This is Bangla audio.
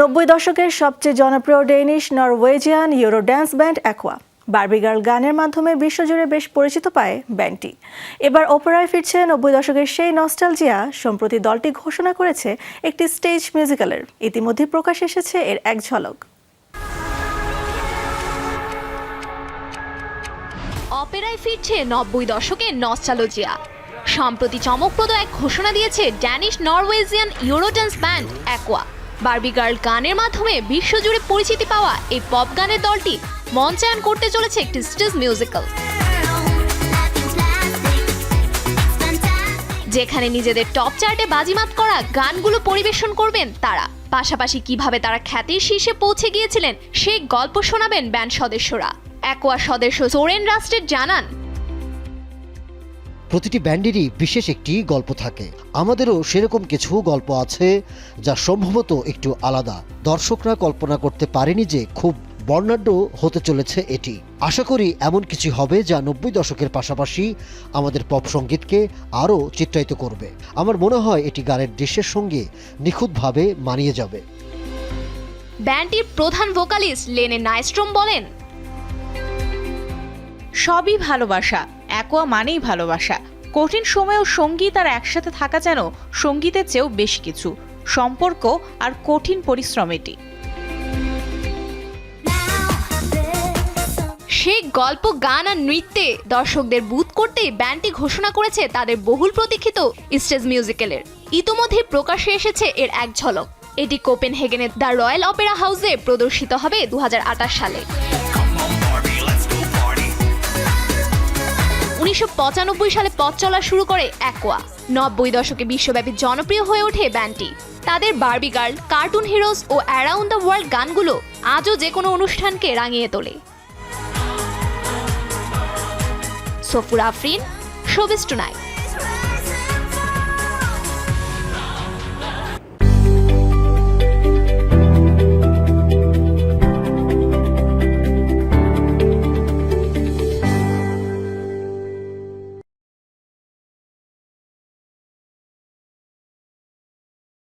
নব্বই দশকের সবচেয়ে জনপ্রিয় Danish, Norwegian euro dance band Aqua. Barbie girl গানের মাধ্যমে বিশ্বজুড়ে বেশ পরিচিত পায় ব্যান্ডটি। এবার ওপেরায় ফিরছে নব্বই দশকের সেই নস্টালজিয়া, সম্প্রতি দলটি ঘোষণা করেছে একটি স্টেজ মিউজিক্যালের। ইতিমধ্যে প্রকাশ এসেছে এর এক ঝলক। অপেরায় ফিরছে নব্বই দশকের নস্টালজিয়া। সম্প্রতি চমকপ্রদ এক ঘোষণা দিয়েছে Danish, Norwegian eurodance band Aqua. Barbie girl গানের মাধ্যমে বিশ্বজুড়ে পরিচিতি পাওয়া এই পপ গানের দলটি মঞ্চায়ন করতে চলেছে একটি স্টেজ মিউজিক্যাল। যেখানে নিজেদের টপ চার্টে বাজিমাত করা গানগুলো পরিবেশন করবেন তারা। পাশাপাশি কীভাবে তারা খ্যাতির শীর্ষে পৌঁছে গিয়েছিলেন, সেই গল্প শোনাবেন ব্যান্ড সদস্যরা। অ্যাকোয়া সদস্য সোরেন রাস্টের জানান প্রতিটি ব্যান্ডেরই বিশেষ একটি গল্প থাকে। আমাদেরও সেরকম কিছু গল্প আছে যা সম্ভবত একটু আলাদা। দর্শকরা কল্পনা করতে পারেনি যে খুব বর্ণাঢ্য হতে চলেছে এটি। আশা করি এমন কিছু হবে যা নব্বই দশকের পাশাপাশি আমাদের পপ সঙ্গীতকে আরও চিত্রায়িত করবে। আমার মনে হয় এটি গানের দৃশ্যের সঙ্গে নিখুঁতভাবে মানিয়ে যাবে। ব্যান্ডটির প্রধান ভোকালিস্ট লেনে নাইস্ট্রম বলেন, সবই ভালোবাসা। অ্যাকোয়া মানেই ভালোবাসা। কঠিন সময়েও সংগীত আর একসাথে থাকা যেন সঙ্গীতের চেয়েও বেশি কিছু। সম্পর্ক আর কঠিন পরিশ্রম এটি। সেই গল্প, গান আর নৃত্যে দর্শকদের বুথ করতেই ব্যান্ডটি ঘোষণা করেছে তাদের বহুল প্রতীক্ষিত স্টেজ মিউজিক্যালের। ইতোমধ্যে প্রকাশ্যে এসেছে এর এক ঝলক। এটি কোপেনহেগেনের দ্য রয়্যাল অপেরা হাউসে প্রদর্শিত হবে দু হাজার আঠাশ সালে। উনিশশো পঁচানব্বই সালে পথ চলা শুরু করে অ্যাকোয়া। নব্বই দশকে বিশ্বব্যাপী জনপ্রিয় হয়ে ওঠে ব্যান্ডটি তাদের বার্বি গার্ল, কার্টুন হিরোজ ও অ্যারাউন্ড দ্য ওয়ার্ল্ড গানগুলো আজও যে কোনো অনুষ্ঠানকে রাঙিয়ে তোলে। Safur Afrin showbiz tonight.